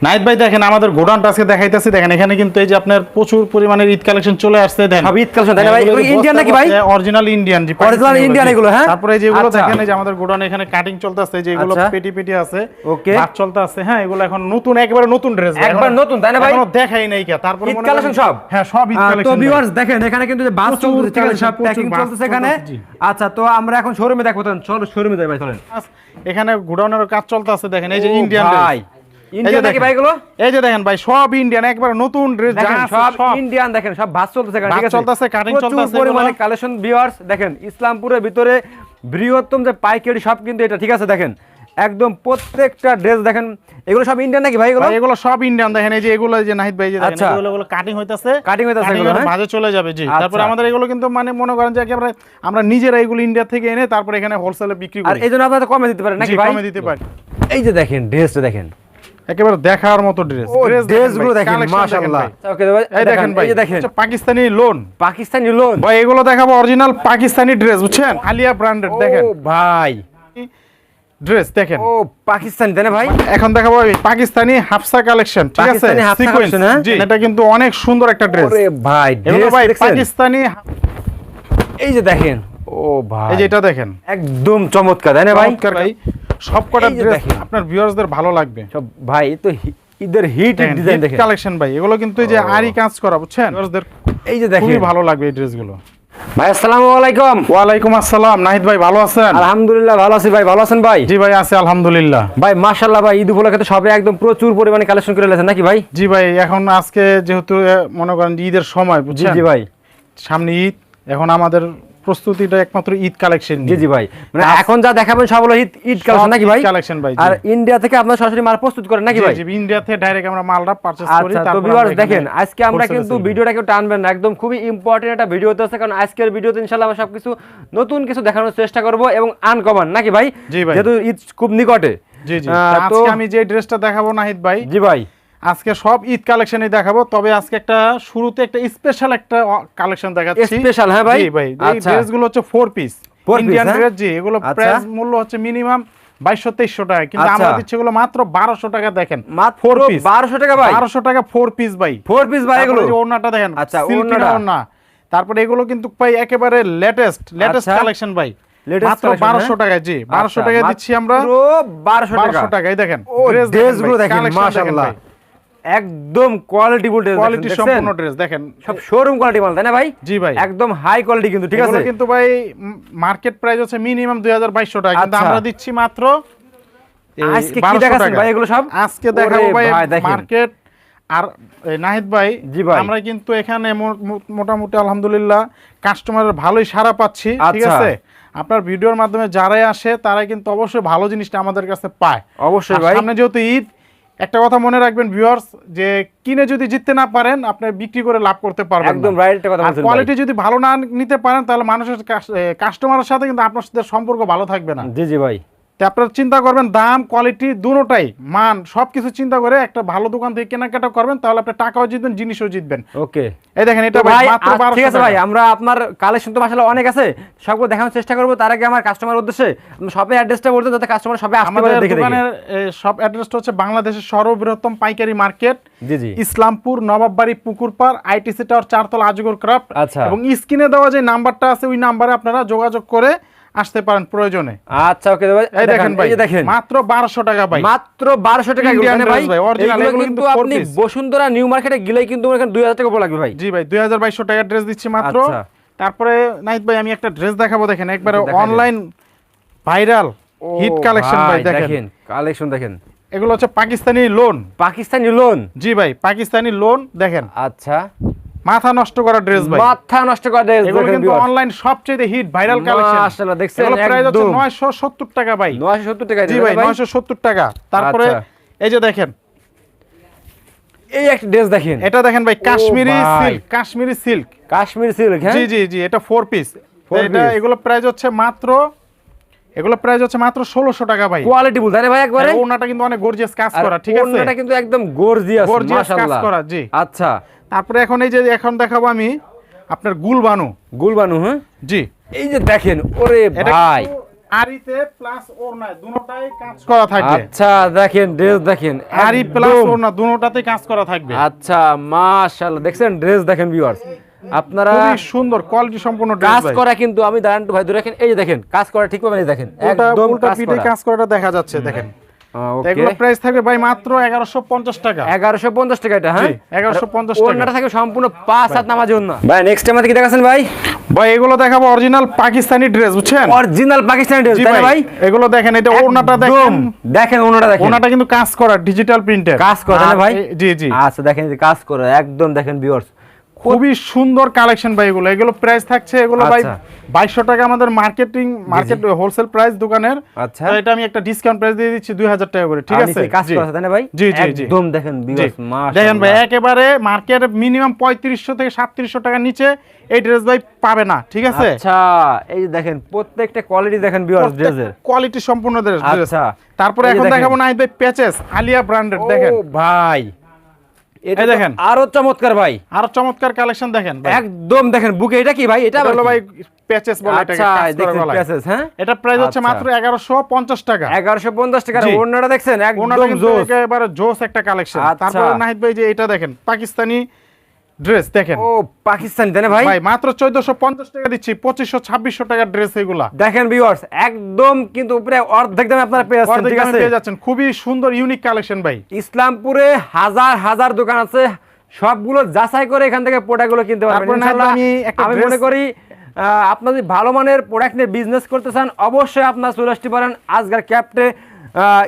Night ভাই দেখেন আমাদের গোডাউনটা আজকে দেখাইতেছি দেখেন এখানে কিন্তু এই যে আপনার প্রচুর পরিমাণের ঈদ কালেকশন চলে আসছে দেখেন সব ঈদ collection, তাই না ভাই? Indian নাকি ভাই? অরিজিনাল ইন্ডিয়ান জি Indian জি। এগুলো, হ্যাঁ? তারপরে এই যেগুলো আচ্ছা। দেখেন এই যে আমাদের গোডাউনে এখানে কাটিং চলতেছে যে এগুলো আচ্ছা। পেটি পেটি আছে Okay. ভাত চলতে আছে হ্যাঁ এগুলো এখন নতুন একেবারে নতুন ড্রেস একবার নতুন, তাই না ভাই? এখনও দেখাই নাই কে তারপর ঈদ collection সব? হ্যাঁ সব ঈদ আহ, তো কালেকশন ভিউয়ার্স দেখেন এখানে কিন্তু যে বাস চলতেছে ঠিক আছে সব প্যাকিং চলতেছে এখানে আচ্ছা তো আমরা এখন শোরুমে দেখব চলো শোরুমে যাই ভাই চলেন এখানে গোডাউনের কাজ চলতে আছে দেখেন এই যে ইন্ডিয়ান ভাই ইন্ডিয়ান নাকি ভাই এগুলো এই যে দেখেন ভাই সব ইন্ডিয়ান একবার নতুন ড্রেস সব ইন্ডিয়ান দেখেন সব বাস চলতেছে ঠিক আছে? চলতেছে, cutting চলতেছে পরিমাণে কালেকশন ভিউয়ার্স দেখেন ইসলামপুরের ভিতরে বৃহত্তম যে পাইকারি সব কিন্তু এটা ঠিক আছে? দেখেন একদম প্রত্যেকটা ড্রেস দেখেন এগুলো সব ইন্ডিয়ান নাকি ভাই এগুলো? এগুলো সব ইন্ডিয়ান দেখেন এই যে এগুলো যে নাহিদ ভাই যে দেখেন আচ্ছা। এগুলো এগুলো কাটিং হইতাছে। হইতাছে এগুলো, হ্যাঁ? চলে যাবে জি। আচ্ছা। তারপরে আমাদের এগুলো কিন্তু মানে মনে করেন যে একেবারে আমরা নিজেরা এগুলো ইন্ডিয়া থেকে এনে তারপরে এখানে হোলসেলে বিক্রি করি। এই জন্য আপনারা কমে দিতে পারেন নাকি ভাই? কমে দিতে পারি। এই যে দেখেন ড্রেসটা দেখেন। একেবারে দেখার মতো ড্রেস ড্রেসগুলো দেখেন মাশাআল্লাহ। ওকে এই দেখেন ভাই এই দেখেন। পাকিস্তানি লোন পাকিস্তানি লোন ভাই এগুলো দেখাবো অরিজিনাল পাকিস্তানি ড্রেস বুঝছেন? আলিয়া ব্র্যান্ডেড দেখেন। ও ভাই। ড্রেস দেখেন। ও পাকিস্তানি তাই না ভাই? এখন দেখাবো পাকিস্তানি হাফসা কালেকশন ঠিক আছে? সিকোয়েন্স হ্যাঁ? এটা কিন্তু অনেক সুন্দর একটা ড্রেস ওরে ভাই ড্রেস ভাই পাকিস্তানি এই যে দেখেন। ও ভাই। এই যে এটা দেখেন। একদম চমৎকার তাই না ভাই? চমৎকার ভাই। সব কটা ড্রেস আপনার ভিউয়ার্সদের ভালো লাগবে। সব ভাই তো ঈদের হিট ডিজাইন দেখেন। কালেকশন ভাই এগুলো কিন্তু এই যে আরি কাজ করা বুঝছেন? ভিউয়ার্সদের এই যে দেখেন। খুবই ভালো লাগবে এই ড্রেসগুলো ভাই আসসালামু আলাইকুম। ওয়ালাইকুম আসসালাম। নাহিদ ভাই ভালো আছেন? আলহামদুলিল্লাহ ভালো আছি ভাই ভালো আছেন ভাই? জি ভাই আছে আলহামদুলিল্লাহ। ভাই মাশাআল্লাহ ভাই ঈদ উপলক্ষে তো সবে একদম প্রচুর পরিমাণে কালেকশন করে লেছেন নাকি ভাই? জি ভাই এখন আজকে যেহেতু মনে করেন ঈদের সময় বুঝছেন জি ভাই। সামনে ঈদ এখন আমাদের প্রস্তুতিটা একমাত্র ঈদ কালেকশন জি জি ভাই। মানে এখন যা দেখাবেন সব হলো ঈদ ঈদ কালেকশন নাকি ভাই? কালেকশন ভাই আর ইন্ডিয়া থেকে আপনার সরাসরি মাল প্রস্তুত করেন নাকি ভাই? জি, ইন্ডিয়া থেকে ডাইরেক্ট আমরা মালটা পারচেজ করি আচ্ছা তো ভিউয়ার্স দেখেন আজকে আমরা কিন্তু sell করি। ভিডিওটা কেউ টানবেন না একদম খুবই ইম্পর্টেন্ট একটা ভিডিও হতে আছে কারণ আজকের ভিডিওতে ইনশাআল্লাহ আমরা সবকিছু নতুন কিছু দেখানোর চেষ্টা করব এবং আনকমন নাকি ভাই? জি ভাই। যেহেতু ঈদ খুব নিকটে। জি জি। আজকে আমি যে ড্রেসটা দেখাবো নাহিদ ভাই জি ভাই। আজকে সব ঈদ কালেকশনই দেখাবো তবে আজকে একটা শুরুতে একটা স্পেশাল একটা কালেকশন দেখাচ্ছি Special, হ্যাঁ ভাই? ভাই এই আচ্ছা। ড্রেসগুলো হচ্ছে ফোর পিস ইন্ডিয়ান হ্যাঁ? ড্রেস জি এগুলো আচ্ছা। প্রাইস মূল্য হচ্ছে মিনিমাম বাইশশো তেইশশো টাকা কিন্তু আচ্ছা। আমরা দিচ্ছি এগুলো মাত্র বারোশো টাকা দেখেন মাত্র ফোর পিস 1200 টাকা ভাই বারোশো টাকা ফোর পিস ভাই ফোর পিস ভাই এগুলো ওড়নাটা দেখেন আচ্ছা। ওড়না তারপরে এগুলো কিন্তু ভাই একেবারে লেটেস্ট লেটেস্ট আচ্ছা। কালেকশন ভাই মাত্র collection, বারোশো হ্যাঁ? টাকায় জি বারোশো আচ্ছা, টাকায় দিচ্ছি আমরা 1200 টাকা বারোশো টাকায় দেখেন ড্রেসগুলো দেখেন মাশাআল্লাহ একদম কোয়ালিটি ড্রেস কোয়ালিটি সম্পূর্ণ ড্রেস দেখেন সব শোরুম কোয়ালিটি মাল তাই না ভাই জি ভাই একদম হাই কোয়ালিটি কিন্তু ঠিক আছে কিন্তু ভাই মার্কেট প্রাইস হচ্ছে মিনিমাম দুই হাজার বাইশশো টাকা কিন্তু আচ্ছা। আমরা দিচ্ছি মাত্র আজকে কি 1200 দেখাচ্ছেন টাকা। ভাই এগুলো সব? আজকে দেখাবো ভাই মার্কেট আর নাহিদ ভাই জি ভাই। আমরা কিন্তু এখানে মোটামুটি আলহামদুলিল্লাহ কাস্টমারের ভালোই সাড়া পাচ্ছি ঠিক আচ্ছা। আছে আপনার ভিডিওর মাধ্যমে যারাই আসে তারাই কিন্তু অবশ্যই ভালো জিনিসটা আমাদের কাছে পায় অবশ্যই ভাই সামনে যেহেতু ঈদ একটা কথা মনে রাখবেন ভিউয়ার্স যে কিনে যদি জিততে না পারেন আপনি বিক্রি করে লাভ করতে পারবেন একদম রাইট একটা কথা বলছেন। কোয়ালিটি যদি ভালো না নিতে পারেন তাহলে মানুষের কাস্টমারের সাথে কিন্তু আপনার সাথে সম্পর্ক ভালো থাকবে না। জি জি ভাই। তো আপনারা চিন্তা করবেন দাম কোয়ালিটি দুটোটাই মান সবকিছু চিন্তা করে একটা ভালো দোকান থেকে কেনাকাটা করবেন তাহলে আপনি টাকাও জিতবেন জিনিসও জিতবেন। ওকে। এই দেখেন এটা ভাই মাত্র ঠিক আছে ভাই আমরা আপনার কালেকশন তো মাসাল্লাহ অনেক আছে সবগুলো দেখানোর চেষ্টা করব তার আগে আমার কাস্টমার উদ্দেশ্যে শপের অ্যাড্রেসটা বলতে যাতে কাস্টমার সবে আসতে পারে দেখে দোকানের সব অ্যাড্রেসটা হচ্ছে বাংলাদেশের সর্ববৃহত্তম পাইকারি মার্কেট জি জি। ইসলামপুর নবাববাড়ি পুকুরপাড় আইটিসি টাওয়ার চারতলা আজগর ক্রাফট আচ্ছা। এবং স্ক্রিনে দেওয়া যে নাম্বারটা আছে ওই নাম্বারে আপনারা যোগাযোগ করে আসতে পারেন প্রয়োজনে। আচ্ছা ওকে ভাই এই দেখেন ভাই এই দেখেন। মাত্র বারোশো টাকা ভাই। মাত্র বারোশো টাকা এগুলো, Indian তাই না ভাই original, এগুলো কিন্তু আপনি বসুন্ধরা নিউ মার্কেটে গেলেই কিন্তু এখানে দুই হাজার টাকা উপর লাগবে ভাই। জি ভাই দুই হাজার বাইশশো ড্রেস দিচ্ছি মাত্র। আচ্ছা। তারপরে নাইত ভাই আমি একটা ড্রেস দেখাবো দেখেন একবারে অনলাইন ভাইরাল হিট কালেকশন ভাই দেখেন। কালেকশন দেখেন। এগুলো হচ্ছে পাকিস্তানি লোন পাকিস্তানি লোন জি ভাই পাকিস্তানি লোন দেখেন। আচ্ছা। মাথা নষ্ট করা ড্রেস ভাই। মাথা নষ্ট করে দেয় এগুলো কিন্তু অনলাইন সবচেয়ে হিট ভাইরাল কালেকশন মাশাআল্লাহ, দেখছেন? এগুলো প্রাইস হচ্ছে 970 টাকা ভাই। নয়শো সত্তর টাকা জি ভাই 970 টাকা। তারপরে আচ্ছা। এই যে দেখেন। এই একটা ড্রেস দেখেন। এটা দেখেন ভাই Kashmiri silk Kashmiri silk Kashmiri silk হ্যাঁ? জি জি জি এটা ফোর পিস এটা এগুলো প্রাইস হচ্ছে মাত্র এগুলো প্রাইস হচ্ছে মাত্র ষোলোশো টাকা ভাই। কোয়ালিটি বল না ভাই একবারে। আর ওনাটা কিন্তু অনেক গর্জিয়াস কাজ করা ঠিক আছে? ওড়নাটা কিন্তু একদম গর্জিয়াস Gorgeous কাজ করা, জি। আচ্ছা। তারপরে এখন এই যে এখন দেখাবো আমি আপনার গুলবানু। গুলবানু হ্যাঁ? জি। এই যে দেখেন ওরে ভাই। আরিতে প্লাস ওড়নায় দুটোটাই কাজ করা থাকবে। আচ্ছা দেখেন ড্রেস দেখেন আরি প্লাস। ওড়না দুটোটাতে কাজ করা থাকবে। আচ্ছা মাশাআল্লাহ দেখছেন ড্রেস দেখেন ভিউয়ার্স আপনারা সুন্দর কোয়ালিটি সম্পূর্ণ কাজ করা কিন্তু আমি দাঁড়ান ভাই ধরে রাখেন এই যে দেখেন কাজ করা ঠিক পাবেন এই দেখেন একদম উল্টা কাজ কাজ করাটা দেখা যাচ্ছে দেখেন। আহ, এগুলো প্রাইস থাকবে ভাই মাত্র এগারোশো পঞ্চাশ টাকা। এগারোশো পঞ্চাশ টাকা এটা হ্যাঁ? 1150 টাকা। ওনাটা থাকে সম্পূর্ণ পাঁচ হাত নামাজ না ভাই নেক্সট আমাদের কি দেখাচ্ছেন ভাই? ভাই এগুলো দেখাবো অরিজিনাল পাকিস্তানি ড্রেস বুঝছেন? অরিজিনাল পাকিস্তানি ড্রেস তাই ভাই এগুলো দেখেন এটা। দেখেন। দেখেন ওনাটা দেখেন। কিন্তু কাজ করা ডিজিটাল প্রিন্টের কাজ করা ভাই? জি জি। আচ্ছা দেখেন কাজ করে একদম দেখেন ভিউয়ার্স খুবই সুন্দর কালেকশন ভাই এগুলো। এগুলো প্রাইস থাকছে এগুলো ভাই আচ্ছা। বাইশশো টাকা আমাদের মার্কেটিং মার্কেট হোলসেল প্রাইস দোকানের। আচ্ছা। এটা আমি একটা ডিসকাউন্ট প্রাইস দিয়ে দিচ্ছি দুই হাজার টাকা করে ঠিক আছে? কাজ করা তাই না ভাই? জি জি জি। একদম দেখেন দেখেন ভাই একেবারে মার্কেট মিনিমাম পঁয়ত্রিশশো থেকে সাতত্রিশশো টাকার নিচে এই ড্রেস ভাই পাবে না ঠিক আছে? আচ্ছা এই দেখেন প্রত্যেকটা কোয়ালিটি দেখেন ভিউয়ার্স ড্রেসের কোয়ালিটি সম্পূর্ণ ড্রেস আচ্ছা। তারপরে এখন। দেখাবো না ভাই প্যাচেস আলিয়া ব্র্যান্ডেড দেখেন। ও ভাই। এটা দেখেন। আরও চমৎকার ভাই। আরও চমৎকার কালেকশন দেখেন একদম দেখেন বুকে এটা কি ভাই? এটা হলো ভাই প্যাচেস বলে এটাকে আচ্ছা হ্যাঁ? এটা প্রাইস হচ্ছে আচ্ছা। মাত্র এগারোশো পঞ্চাশ টাকা। এগারোশো পঞ্চাশ টাকার জি। দেখছেন? ওনাটা একদম জোস। একেবারে জোস একটা কালেকশন আচ্ছা। তারপরে নাহিদ ভাই যে এটা দেখেন পাকিস্তানি ড্রেস দেখেন। ও পাকিস্তানি তাই ভাই? ভাই মাত্র চোদ্দশো পঞ্চাশ টাকা দিচ্ছি পঁচিশশো ছাব্বিশশো টাকার ড্রেস এগুলা। দেখেন ভিউয়ার্স একদম কিন্তু উপরে অর্ধেক দামে আপনারা পেয়ে যাচ্ছেন ঠিক আছে? পেয়ে যাচ্ছেন। খুবই সুন্দর ইউনিক কালেকশন ভাই। ইসলামপুরে হাজার হাজার দোকান আছে। সবগুলো যাচাই করে এখান থেকে প্রোডাক্টগুলো কিনতে পারবেন ইনশাআল্লাহ, আমি মনে করি আহ, আপনার যদি ভালো মানের প্রোডাক্ট নিয়ে বিজনেস করতে চান অবশ্যই আপনার চলে আসতে পারেন। আজগার ক্যাপ্টে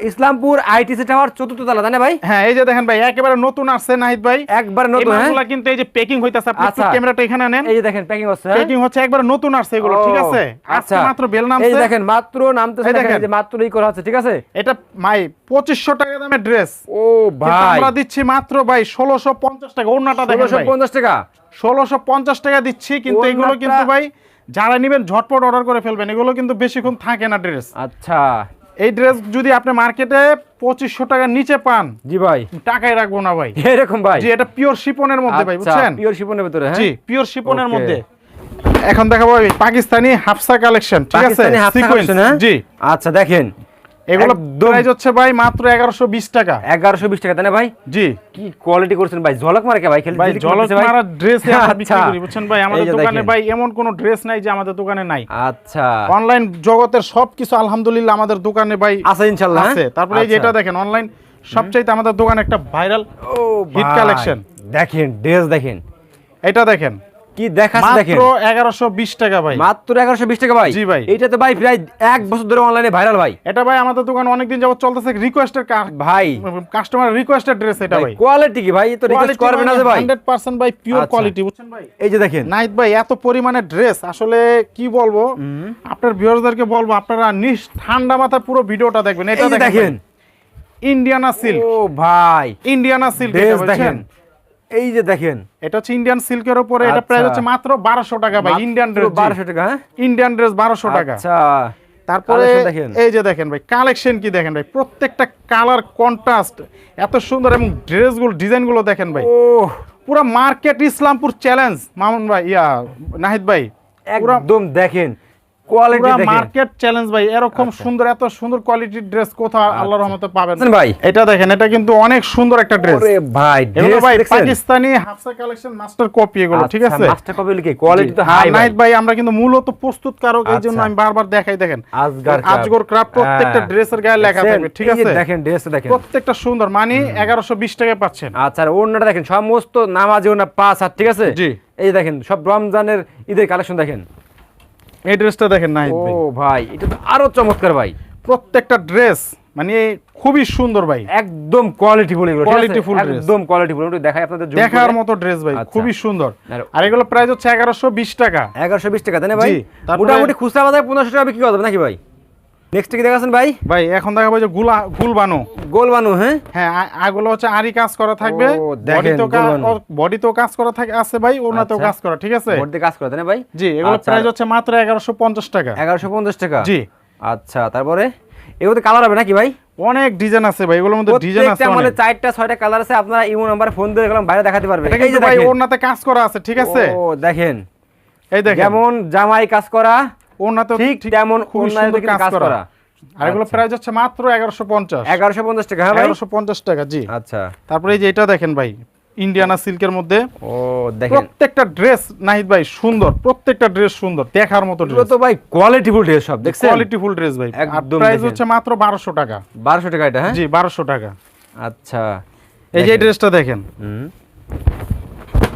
ইসলামপুর আইটিসি টাওয়ার চতুর্থ তলা তাই না ভাই? হ্যাঁ এই যে দেখেন ভাই একেবারে নতুন আসছে নাহিদ ভাই। একবার নতুন হ্যাঁ? মালগুলা কিন্তু এই যে প্যাকিং হইতাছে আপনি একটু আচ্ছা। ক্যামেরাটা এখানে নেন এই যে দেখেন প্যাকিং হচ্ছে হ্যাঁ? প্যাকিং হচ্ছে একবার নতুন আসছে এগুলো ঠিক আছে? আজকে আচ্ছা। মাত্র বেল এই নামছে যে দেখেন মাত্র নামতেছে দেখেন। যে মাত্র ই করা হচ্ছে ঠিক আছে? এটা মাই টাকা দামের ড্রেস ও ভাই। আমরা দিচ্ছি মাত্র ভাই ষোলোশো পঞ্চাশ টাকা ওনাটা দেখেন ষোলোশো পঞ্চাশ টাকা? ষোলোশো পঞ্চাশ টাকা দিচ্ছি কিন্তু এগুলো কিন্তু ভাই যারা নিবেন ঝটপট অর্ডার করে ফেলবেন। এগুলো কিন্তু বেশিক্ষণ থাকে না ড্রেস আচ্ছা। এই ড্রেস যদি আপনি মার্কেটে পঁচিশশো টাকার নিচে পান জি ভাই। টাকায় রাখব না ভাই। এরকম ভাই। জি এটা পিওর শিপনের মধ্যে ভাই বুঝছেন? পিওর শিপনের ভিতরে হ্যাঁ? জি পিওর শিপনের মধ্যে। এখন দেখাবো পাকিস্তানি হাফসা কালেকশন ঠিক আছে? পাকিস্তানি হাফ কালেকশন হ্যাঁ? জি। আচ্ছা দেখেন। এগুলো প্রাইস হচ্ছে ভাই মাত্র এগারোশো বিশ টাকা। এগারোশো বিশ টাকা তাই না ভাই? জি। কি কোয়ালিটি করছেন ভাই? ঝলক মারে কে ভাই? খেলে ভাই ঝিলিক? মারা ড্রেস আমরা বিক্রি আচ্ছা। করি বুঝছেন ভাই? আমাদের দোকানে ভাই এমন কোনো ড্রেস নাই যে আমাদের দোকানে নাই। আচ্ছা। অনলাইন জগতের সবকিছু আলহামদুলিল্লাহ আমাদের দোকানে ভাই আছে হ্যাঁ? আছে। তারপরে এই যে আচ্ছা। এটা দেখেন অনলাইন সবচাইতে আমাদের দোকানে একটা ভাইরাল হিট কালেকশন দেখেন ড্রেস দেখেন। এটা দেখেন। কি দেখাচ্ছে দেখেন। মাত্র এগারোশো বিশ টাকা ভাই। মাত্র এগারোশো বিশ টাকা ভাই। জি ভাই। এইটা তো ভাই প্রায় এক বছর ধরে অনলাইনে ভাইরাল ভাই। এটা ভাই আমাদের দোকানে অনেকদিন যাবত চলতেছে রিকোয়েস্টের ভাই। কাস্টমার রিকোয়েস্টের ড্রেস এটা ভাই কোয়ালিটি কি ভাই? তো রিকোয়েস্ট করবে না ভাই হান্ড্রেড পার্সেন্ট ভাই পিওর আচ্ছা। কোয়ালিটি বুঝছেন ভাই? এই যে দেখেন। নাইট ভাই এত পরিমাণে ড্রেস আসলে কি বলব? আপনার ভিউয়ারদেরকে বলব আপনারা নিস ঠান্ডা মাথায় পুরো ভিডিওটা দেখবেন। এটা দেখেন ইন্ডিয়ানা সিল্ক ও ভাই। ইন্ডিয়ানা সিল্ক দেখেন। এই যে দেখেন। এটা হচ্ছে ইন্ডিয়ান সিল্কের উপরে এটা প্রাইস আচ্ছা। হচ্ছে মাত্র বারোশো টাকা ভাই ইন্ডিয়ান ড্রেস বারোশো টাকা হ্যাঁ? ইন্ডিয়ান ড্রেস বারোশো টাকা। আচ্ছা। তারপরে দেখেন। এই যে দেখেন ভাই কালেকশন কি দেখেন ভাই? প্রত্যেকটা কালার কন্ট্রাস্ট এত সুন্দর এবং ড্রেসগুলো ডিজাইনগুলো দেখেন ভাই। ও পুরো মার্কেট ইসলামপুর চ্যালেঞ্জ মামুন ভাই ইয়া নাহিদ ভাই। একদম দেখেন। কোয়ালিটি দেখেন মার্কেট চ্যালেঞ্জ ভাই এরকম সুন্দর এত সুন্দর কোয়ালিটির ড্রেস কোথাও আল্লাহর রহমতে পাবেন ভাই। এটা দেখেন এটা কিন্তু অনেক সুন্দর একটা ড্রেস ভাই এগুলো ভাই Pakistani Hafsa collection master copy এগুলো ঠিক আছে? মাস্টার কপি লিখে কোয়ালিটি তো হাই নাহিদ ভাই। আমরা কিন্তু মূলত প্রস্তুতকারক এই জন্য আচ্ছা। আমি বারবার দেখাই দেখেন। আজগর আজগর ক্রাফট প্রত্যেকটা ড্রেসের গায়ে লেখা থাকবে ঠিক আছে? দেখেন ড্রেস দেখেন। প্রত্যেকটা সুন্দর মানে এগারোশো বিশ টাকায় পাচ্ছেন। আচ্ছা আর দেখেন সমস্ত নামাজি ওনা পাঁচ হাত ঠিক আছে? জি। এই দেখেন সব রমজানের ঈদের কালেকশন দেখেন। এই ড্রেসটা দেখেন নাহিদ ও ভাই। এটা তো আরও চমৎকার ভাই। প্রত্যেকটা ড্রেস মানে খুবই সুন্দর ভাই। একদম কোয়ালিটি ফুল এগুলো কোয়ালিটি ফুল একদম কোয়ালিটি ফুল একটু দেখাই আপনাদের দেখার মতো ড্রেস ভাই আচ্ছা। খুবই সুন্দর। আর- এগুলো প্রাইস হচ্ছে এগারোশো বিশ টাকা। এগারোশো বিশ টাকা তাই না ভাই? মোটামুটি খুচরা বাজারে 1500 টাকা বিক্রি করা যাবে নাকি ভাই? নেক্সট কি দেখাচ্ছেন ভাই? ভাই এখন দেখাবো যে গুলা গুল বানো গোল বানু হ্যাঁ হ্যাঁ আগুলো হচ্ছে আরি কাজ করা থাকবে। দেখেন, বডিতেও গুলবানো। বডিতেও কাজ করা থাকে আছে ভাই ওনাতেও আচ্ছা। কাজ করা ঠিক আছে? কাজ করে তাই না ভাই? জি এগুলো আচ্ছা। প্রাইস হচ্ছে মাত্র এগারোশো পঞ্চাশ টাকা। এগারোশো পঞ্চাশ টাকা? জি। আচ্ছা তারপরে? এগুলোতে কালার হবে নাকি ভাই? অনেক ডিজাইন আছে ভাই এগুলোর মধ্যে ডিজাইন আছে চারটা ছয়টা কালার আছে আপনারা ইমো নাম্বার ফোন দিয়ে গেলাম বাইরে দেখাতে পারবে এই যে ভাই ওনাতে কাজ করা আছে ঠিক আছে? ও দেখেন। এই দেখেন। যেমন জামাই কাজ করা ওনাতে ঠিক তেমন সুন্দর কাজ করা। আর এগুলো আচ্ছা। প্রাইস হচ্ছে মাত্র টাকা হ্যাঁ ভাই? টাকা জি। আচ্ছা। তারপরে এই যে এটা দেখেন ভাই ইন্ডিয়ানা সিল্কের মধ্যে ও দেখেন। প্রত্যেকটা ড্রেস নাহিদ ভাই সুন্দর। প্রত্যেকটা ড্রেস সুন্দর দেখার মতো ড্রেস তো ভাই কোয়ালিটিফুল ড্রেস সব দেখছেন? কোয়ালিটি ফুল ড্রেস ভাই একদম প্রাইস হচ্ছে মাত্র বারোশো টাকা। বারোশো টাকা এটা হ্যাঁ? জি বারোশো টাকা। আচ্ছা। এই যে এই ড্রেসটা দেখেন। হুম।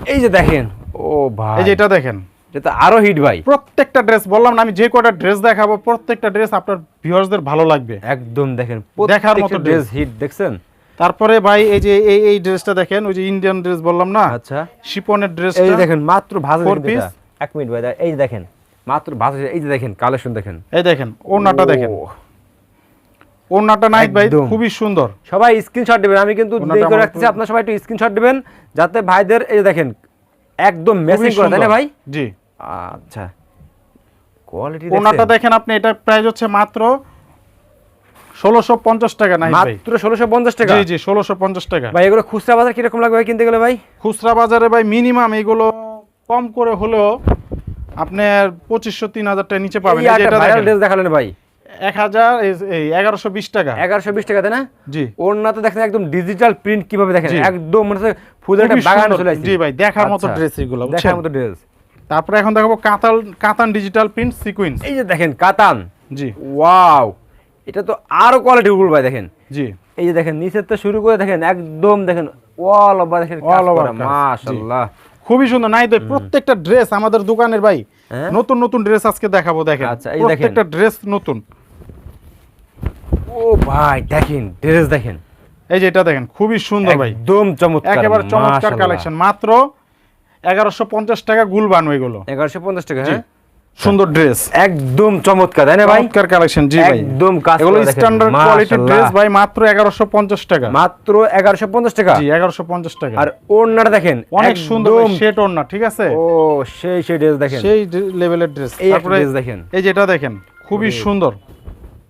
এই যে দেখেন। ও ভাই। এই যে এটা দেখেন। এটা তো আরও হিট ভাই। প্রত্যেকটা ড্রেস বললাম না আমি যে কটা ড্রেস দেখাবো প্রত্যেকটা ড্রেস আপনার ভিউয়ার্সদের ভালো লাগবে। একদম দেখেন দেখার মতো ড্রেস হিট দেখছেন? তারপরে ভাই এই যে এই এই ড্রেসটা দেখেন ওই যে ইন্ডিয়ান ড্রেস বললাম না? আচ্ছা। শিপনের এই ড্রেসটা যে দেখেন মাত্র ভাজা কিন্তু এক মিনিট ভাই দা- এই যে দেখেন মাত্র ভাজা এই যে দেখেন কালেকশন দেখেন। এই দেখেন ওড়নাটা দেখেন। ও, ওড়নাটা নাইট ভাই। খুবই সুন্দর। সবাই স্ক্রিনশট দিবেন আমি কিন্তু ওনাটা দেরি করে রাখতেছি আপনারা সবাই একটু স্ক্রিনশট দিবেন যাতে ভাইদের এই দেখেন একদম খুবই করে তাই না ভাই? জি। আচ্ছা। কোয়ালিটি ওড়নাটা দেখেন আপনি এটা প্রাইস হচ্ছে মাত্র ষোলোশো পঞ্চাশ টাকা নাই ভাই। মাত্র ষোলোশো পঞ্চাশ টাকা? জি জি ষোলোশো পঞ্চাশ টাকা। ভাই এগুলো খুচরা বাজার কীরকম লাগবে ভাই কিনতে গেলে ভাই? খুচরা বাজারে ভাই মিনিমাম এগুলো কম করে হলেও আপনার পঁচিশশো তিন হাজার টাকা নিচে পাবেন। এটা ভাইরাল ড্রেস দেখালেন ভাই। এক হাজার এই- এগারোশো বিশ টাকা। এগারোশো বিশ টাকা তাই না? জি। ওড়নাতে দেখেন একদম ডিজিটাল প্রিন্ট কীভাবে দেখেন? একদম মনে ফুলের একটা বাগান চলে আসছে। জি ভাই, দেখার মতো ড্রেস এগুলো, দেখার মতো ড্রেস তারপরে এখন দেখাবো কাতাল কাতান ডিজিটাল প্রিন্ট সিকুয়েন্স এই যে দেখেন কাতান। জি। ওয়াও এটা তো আরও কোয়ালিটি উল ভাই দেখেন। জি। এই যে দেখেন নিচের তো শুরু করে দেখেন একদম দেখেন অল ওভার দেখেন কাজ, জি। মাশাআল্লাহ। খুবই সুন্দর নাই তো প্রত্যেকটা ড্রেস আমাদের দোকানের ভাই হ্যাঁ? নতুন নতুন ড্রেস আজকে দেখাবো দেখেন। আচ্ছা, এই দেখেন। প্রত্যেকটা ড্রেস নতুন। ও ভাই দেখেন ড্রেস দেখেন। এই যে এটা দেখেন খুবই সুন্দর ভাই। একদম চমৎকার একেবারে চমৎকার। কালেকশন মাত্র এগারোশো পঞ্চাশ টাকা গুলবান এগুলো। 1150 টাকা হ্যাঁ? সুন্দর ড্রেস একদম চমৎকার তাই না ভাই? চমৎকার কালেকশন জি ভাই। একদম এগুলো স্ট্যান্ডার্ড মাশাআল্লাহ। ড্রেস ভাই মাত্র এগারোশো পঞ্চাশ টাকা। মাত্র 1150 টাকা? জি এগারোশো পঞ্চাশ টাকা। আর ওড়নাটা দেখেন অনেক সুন্দর ঠিক আছে? ও সেই সেই ড্রেস দেখেন। সেই লেভেলের ড্রেস তারপরে dress দেখেন। এই যেটা দেখেন খুবই সুন্দর।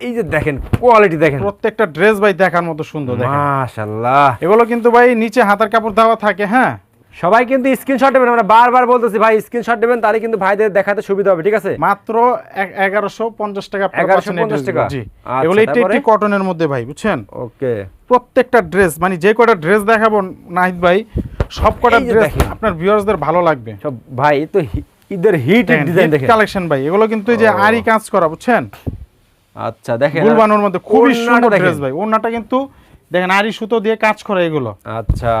এই যে দেখেন কোয়ালিটি দেখেন। প্রত্যেকটা ড্রেস ভাই দেখার মতো সুন্দর দেখেন। মাশাআল্লাহ এগুলো কিন্তু ভাই নিচে হাতার কাপড় দেওয়া থাকে হ্যাঁ? সবাই কিন্তু স্ক্রিনশট দেবেন আমরা বারবার বলতেছি ভাই স্ক্রিনশট দেবেন তাহলে কিন্তু ভাইদের দেখাতে সুবিধা হবে ঠিক আছে? মাত্র এগারোশো পঞ্চাশ টাকা আপনারা 1150 পাচ্ছেন এই dress টাকা? জি। আচ্ছা, এগুলো তারপরে? কটনের মধ্যে ভাই বুঝছেন? ওকে। প্রত্যেকটা ড্রেস মানে যে কটা ড্রেস দেখাবো নাহিদ ভাই সব কটা ড্রেস আপনার ভিউয়ার্সদের ভালো লাগবে। সব ভাই তো ঈদের হিট ডিজাইন দেখেন। কালেকশন ভাই এগুলো কিন্তু এই যে। আরি কাজ করা বুঝছেন? আচ্ছা দেখেন গুলবানোর মধ্যে খুবই সুন্দর ড্রেস ভাই ওড়নাটা কিন্তু দেখেন আরি সুতো দিয়ে কাজ করা এগুলো। আচ্ছা।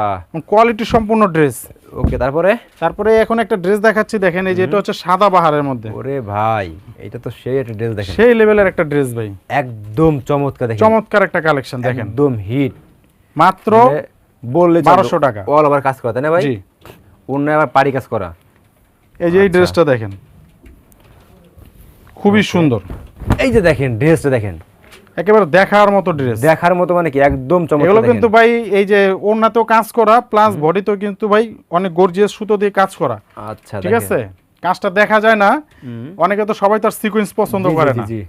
কোয়ালিটি সম্পূর্ণ ড্রেস ওকে তারপরে? তারপরে এখন একটা ড্রেস দেখাচ্ছি দেখেন এই যে এটা হচ্ছে সাদা বাহারের মধ্যে। ওরে ভাই এটা তো সেই একটা ড্রেস দেখেন। সেই লেভেলের একটা ড্রেস ভাই। একদম চমৎকার দেখেন। চমৎকার একটা কালেকশন দেখেন। একদম হিট মাত্র বললে 1200 টাকা। অল ওভার কাজ করা তাই না ভাই? জি। অন্য আবার পারি কাজ করা। এই যে এই আচ্ছা। ড্রেসটা দেখেন। খুবই সুন্দর। এই যে দেখেন ড্রেসটা দেখেন। একেবারে দেখার মতো ড্রেস দেখার মতো মানে কি? একদম চমৎকার এগুলো কিন্তু ভাই এই যে ওড়নাতেও কাজ করা প্লাস বডিতেও কিন্তু ভাই অনেক গর্জিয়াস সুতো দিয়ে কাজ করা। আচ্ছা ঠিক আছে? কাজটা দেখা যায় না। অনেকে তো সবাই তার সিকোয়েন্স পছন্দ করে না। জি।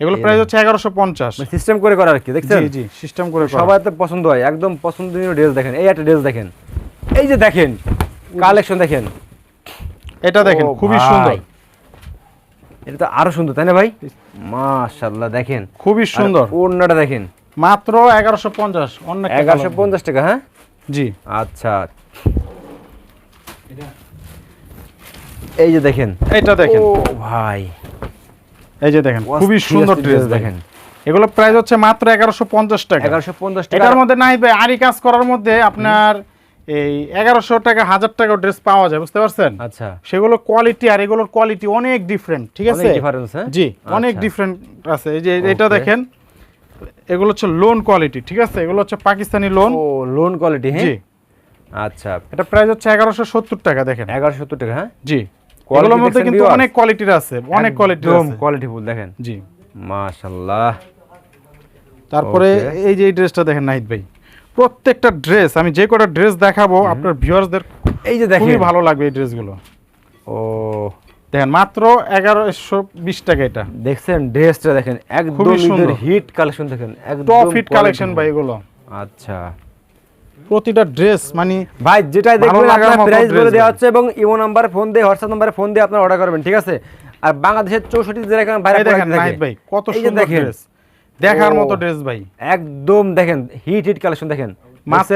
এগুলো প্রাইস হচ্ছে এগারোশো পঞ্চাশ। মানে সিস্টেম করে করা আর কি? দেখছেন? জি জি সিস্টেম করে করা। সবার তো পছন্দ হয়। একদম পছন্দনীয় ড্রেস দেখেন। এই একটা ড্রেস দেখেন। এই যে দেখেন কালেকশন দেখেন। এটা দেখেন খুবই সুন্দর। এটা তো আরও সুন্দর তাই না ভাই? মাশাআল্লাহ দেখেন। খুবই সুন্দর। ওড়নাটা দেখেন। মাত্র এগারোশো পঞ্চাশ অন্য একটা এগারোশো colour। পঞ্চাশ টাকা হ্যাঁ? জি। আচ্ছা। এই যে দেখেন। এটা দেখেন। ও ভাই। এই যে দেখেন খুবই সুন্দর ড্রেস দেখেন? এগুলো প্রাইস হচ্ছে মাত্র এগারোশো পঞ্চাশ টাকা। এগারোশো পঞ্চাশ টাকা। এটার মধ্যে নাই ভাই আরি কাজ করার মধ্যে আপনার এই এগারোশো টাকা হাজার টাকা ড্রেস পাওয়া যায় বুঝতে পারছেন? আচ্ছা। সেগুলো কোয়ালিটি আর এগুলোর কোয়ালিটি অনেক ডিফারেন্ট ঠিক আছে? হ্যাঁ? জি অনেক আচ্ছা। ডিফারেন্ট আছে। এই যে এটা দেখেন এগুলো হচ্ছে লোন কোয়ালিটি ঠিক আছে? এগুলো হচ্ছে পাকিস্তানি লোন ও লোন কোয়ালিটি হ্যাঁ? জি। আচ্ছা। এটা প্রাইস হচ্ছে এগারোশো সত্তর টাকা দেখেন। এগারোশো সত্তর টাকা হ্যাঁ? জি। এগুলোর মধ্যে কিন্তু অনেক কোয়ালিটির আছে অনেক একদম কোয়ালিটি ফুল দেখেন? জি। মাশাআল্লাহ। তারপরে এই যে এই ড্রেসটা দেখেন নাহিদ ভাই। প্রত্যেকটা ড্রেস আমি যে কটা ড্রেস দেখাবো আপনার ভিউয়ার্সদের এই যে দেখেন। ভালো লাগবে এই ড্রেসগুলো ও দেখেন মাত্র এগারোশো বিশ টাকা এটা। দেখছেন ড্রেসটা দেখেন একদম সুন্দর। হিট কালেকশন দেখেন একদম টপ হিট কালেকশন ভাই এগুলো। আচ্ছা। প্রতিটা ড্রেস মানে ভাই যেটাই ভালো দেখবেন আপনার প্রাইস বলে দেওয়া ভাই। হচ্ছে এবং ইমো নাম্বার ফোন দিয়ে হোয়াটসঅ্যাপ নাম্বারে ফোন দিয়ে আপনার অর্ডার করবেন ঠিক আছে? আর বাংলাদেশের চৌষট্টি জেলা এখানে বাইরে এই দেখেন ভাই কত সুন্দর ড্রেস দেখার মতো ড্রেস ভাই। একদম দেখেন হিট হিট কালেকশন দেখেন। মাত্র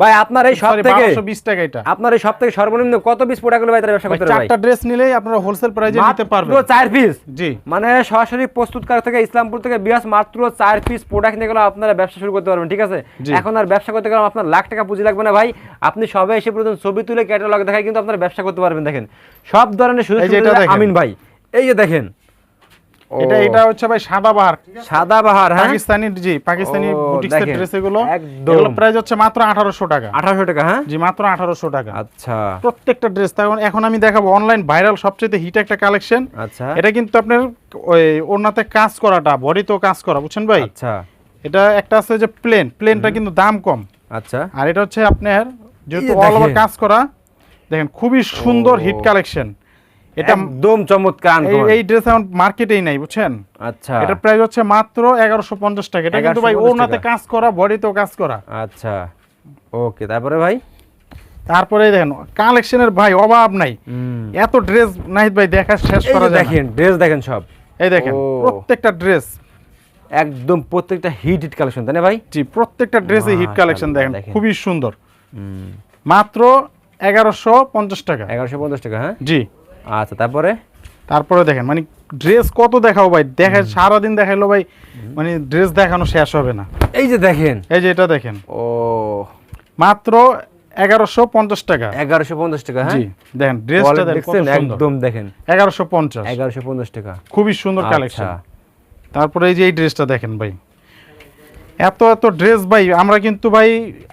ভাই আপনার এই সব থেকে বারোশো বিশ টাকা এটা। আপনার এই সব থেকে সর্বনিম্ন কত পিস প্রোডাক্ট ভাই তারা ব্যবসা করতে ভাই চারটা ড্রেস নিলেই আপনারা হোলসেল প্রাইজে নিতে পারবেন। মাত্র চার পিস জি। মানে সরাসরি প্রস্তুতকারক থেকে ইসলামপুর থেকে বিয়াস মাত্র চার পিস প্রোডাক্ট নিয়ে গেলে আপনারা ব্যবসা শুরু করতে পারবেন ঠিক আছে? এখন আর ব্যবসা করতে গেলে আপনার লাখ টাকা পুঁজি লাগবে না ভাই। আপনি সবে এসে ছবি তুলে ক্যাটালগ দেখায় কিন্তু আপনারা ব্যবসা করতে পারবেন দেখেন। সব ধরনের সুযোগ। আমিন ভাই। এই যে দেখেন এটা এটা হচ্ছে ভাই সাদা বাহার সাদা বাহার হ্যাঁ? পাকিস্তানি জি পাকিস্তানি বুটিক্সের ড্রেস এগুলো। এগুলো প্রাইস হচ্ছে মাত্র আঠারোশো টাকা। আঠারোশো টাকা হ্যাঁ? জি মাত্র আঠারোশো টাকা। আচ্ছা। প্রত্যেকটা ড্রেস তখন এখন আমি দেখাবো অনলাইন ভাইরাল সবচেয়ে হিট একটা কালেকশন আচ্ছা। এটা কিন্তু আপনার ওই ওনাতে কাজ করাটা বডিতেও কাজ করা বুঝছেন ভাই? আচ্ছা। এটা একটা আছে যে প্লেন প্লেনটা কিন্তু দাম কম। আচ্ছা। আর এটা হচ্ছে আপনার যেহেতু অল ওভার কাজ করা দেখেন খুবই সুন্দর হিট কালেকশন এটা একদম চমৎকার এই- এই ড্রেস এখন মার্কেটেই নাই বুঝছেন? আচ্ছা। এটা প্রাইস হচ্ছে মাত্র এগারোশো পঞ্চাশ টাকা। এটা কিন্তু ভাই ওনাতে কাজ করা বডিতেও কাজ করা। আচ্ছা। ওকে তারপরে ভাই? তারপরে দেখেন কালেকশনের ভাই অভাব নাই। এত ড্রেস নাহিদ ভাই দেখা শেষ করা যায় দেখেন ড্রেস দেখেন সব। এই দেখেন প্রত্যেকটা ড্রেস। একদম প্রত্যেকটা হিট হিট কালেকশন তাই না ভাই? জি প্রত্যেকটা ড্রেসে হিট কালেকশন দেখেন দেখেন। খুবই সুন্দর। মাত্র এগারোশো পঞ্চাশ টাকা। এগারোশো পঞ্চাশ টাকা হ্যাঁ? জি। আচ্ছা তারপরে? তারপরে দেখেন মানে ড্রেস কত দেখাও ভাই? দেখে সারাদিন দেখাইলো ভাই মানে ড্রেস দেখানো শেষ হবে না। এই যে দেখেন। এই যে এটা দেখেন। ও। মাত্র এগারোশো পঞ্চাশ টাকা। এগারোশো পঞ্চাশ টাকা হ্যাঁ? জি দেখেন ড্রেসটা দেখেন দেখছেন? একদম দেখেন। এগারোশো পঞ্চাশ। এগারোশো পঞ্চাশ টাকা। খুবই সুন্দর কালেকশন আচ্ছা তারপরে এই যে এই ড্রেসটা দেখেন ভাই। এত এত ড্রেস ভাই আমরা কিন্তু ভাই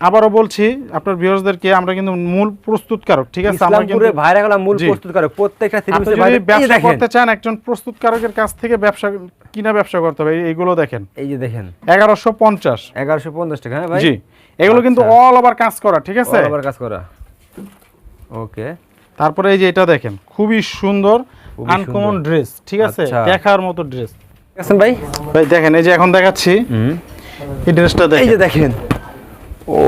আবারও বলছি আপনার ভিউয়ার্সদেরকে আমরা কিন্তু মূল প্রস্তুতকারক ঠিক আছে? আমরা কিন্তু ভাইরা গেলাম মূল জি। প্রস্তুত করে প্রত্যেকটা থ্রি আপনি যদি ব্যবসা করতে চান একজন প্রস্তুতকারকের কাছ থেকে ব্যবসা কিনা ব্যবসা করতে হবে এইগুলো দেখেন। এই যে দেখেন। এগারোশো পঞ্চাশ। এগারোশো পঞ্চাশ টাকা হ্যাঁ ভাই? জি। এগুলো কিন্তু আচ্ছা। অল ওভার কাজ করা ঠিক আছে? All over কাজ করা। ওকে তারপরে এই যে এটা দেখেন খুবই সুন্দর আনকমন ড্রেস ঠিক আছে? আচ্ছা। দেখার মতো ড্রেস ভাই? ভাই দেখেন এই যে এখন দেখাচ্ছি। এই ড্রেসটা এই যে দেখেন। ও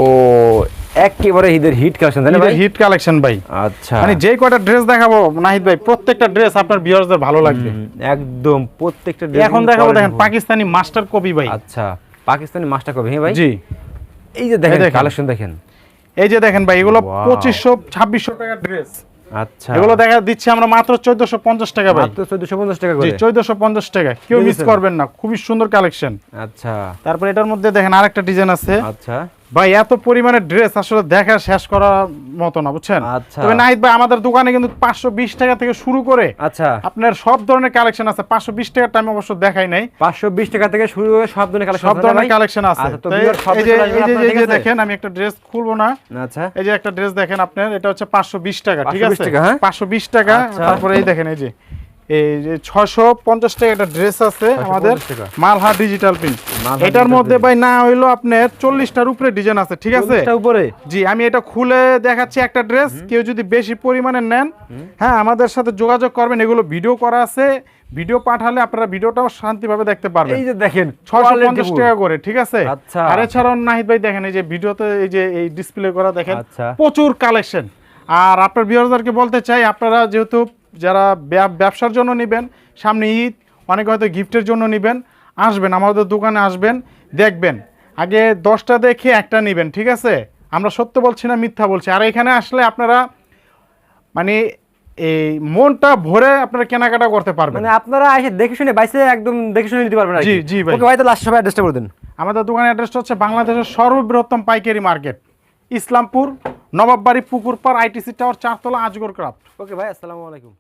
একেবারে ঈদের হিট কালেকশন ভাই? হিট কালেকশন ভাই। আচ্ছা। মানে যে কয়টা ড্রেস দেখাবো নাহিদ ভাই প্রত্যেকটা ড্রেস আপনার ভিউয়ার্সদের ভালো লাগবে। একদম প্রত্যেকটা dress এখন দেখাবো দেখেন পাকিস্তানি মাস্টার কপি ভাই। আচ্ছা পাকিস্তানি মাস্টার কবে হ্যাঁ ভাই? জি। এই যে দেখেন দেখেন। কালেকশন দেখেন। এই যে দেখেন ভাই এগুলো পঁচিশশো ছাব্বিশশো টাকার ড্রেস আচ্ছা। এগুলো দেখা দিচ্ছি আমরা মাত্র চোদ্দশো পঞ্চাশ টাকা ভাই। মাত্র চোদ্দশো পঞ্চাশ টাকা জি করে চোদ্দশো পঞ্চাশ টাকা। কেউ মিস করবেন না। খুবই সুন্দর কালেকশন আচ্ছা। তারপর এটার মধ্যে দেখেন আরেকটা ডিজাইন আছে। আচ্ছা। ভাই এত পরিমাণে ড্রেস আসলে দেখা শেষ করার মতো না বুঝছেন? আচ্ছা। তবে নাহিদ ভাই আমাদের দোকানে কিন্তু পাঁচশো বিশ টাকা থেকে শুরু করে আচ্ছা। আপনার সব ধরনের কালেকশন আছে। পাঁচশো বিশ টাকার টাইম অবশ্য দেখাই নাই। পাঁচশো বিশ টাকা থেকে শুরু হয়ে সব ধরনের কালেকশন সব ধরনের কালেকশন আছে। আচ্ছা এই যে যে আছে? দেখেন আমি একটা ড্রেস খুলবো না। আচ্ছা। এই যে একটা ড্রেস দেখেন আপনার এটা হচ্ছে পাঁচশো বিশ টাকা ঠিক আছে? হ্যাঁ? পাঁচশো বিশ টাকা আচ্ছা। তারপরে এই দেখেন এই যে। এই যে ছয়শো পঞ্চাশ টাকা একটা ড্রেস আছে আমাদের মালহা ডিজিটাল প্রিন্ট এটার মধ্যে ভাই না হইল আপনার চল্লিশটার উপরে ডিজাইন আছে ঠিক আছে? উপরে? জি আমি এটা খুলে দেখাচ্ছি একটা ড্রেস কেউ যদি বেশি পরিমাণে নেন হ্যাঁ আমাদের সাথে যোগাযোগ করবেন এগুলো ভিডিও করা আছে। ভিডিও পাঠালে আপনারা ভিডিওটাও শান্তিভাবে দেখতে পারবেন। এই যে দেখেন ছয়শো quality পঞ্চাশ full। টাকা করে ঠিক আছে? আচ্ছা। আর এছাড়াও নাহিদ ভাই দেখেন এই যে ভিডিওতে এই যে এই ডিসপ্লে করা দেখেন আচ্ছা। প্রচুর কালেকশন আর আপনার বিয়ারদেরকে বলতে চাই আপনারা যেহেতু যারা ব্যবসার জন্য নেবেন সামনে ঈদ অনেকে হয়তো গিফটের জন্য নেবেন আসবেন আমাদের দোকানে আসবেন দেখবেন। আগে দশটা দেখে একটা নেবেন ঠিক আছে? আমরা সত্য বলছি না মিথ্যা বলছি। আর এখানে আসলে আপনারা মানে এই মনটা ভরে আপনারা কেনাকাটা করতে পারবেন। মানে আপনারা এসে দেখে শুনে বাইসে একদম দেখে শুনে নিতে পারবেন জি, জি ভাই। ওকে ভাই তো লাস্ট সবাই অ্যাড্রেসটা করে দিন। আমাদের দোকানের অ্যাড্রেসটা হচ্ছে বাংলাদেশের সর্ববৃহত্তম পাইকারি market Islampur Nawabbari Pukurpar ITC tower চারতলা আজগর ক্রাফট। ওকে ভাই আসসালামু আলাইকুম।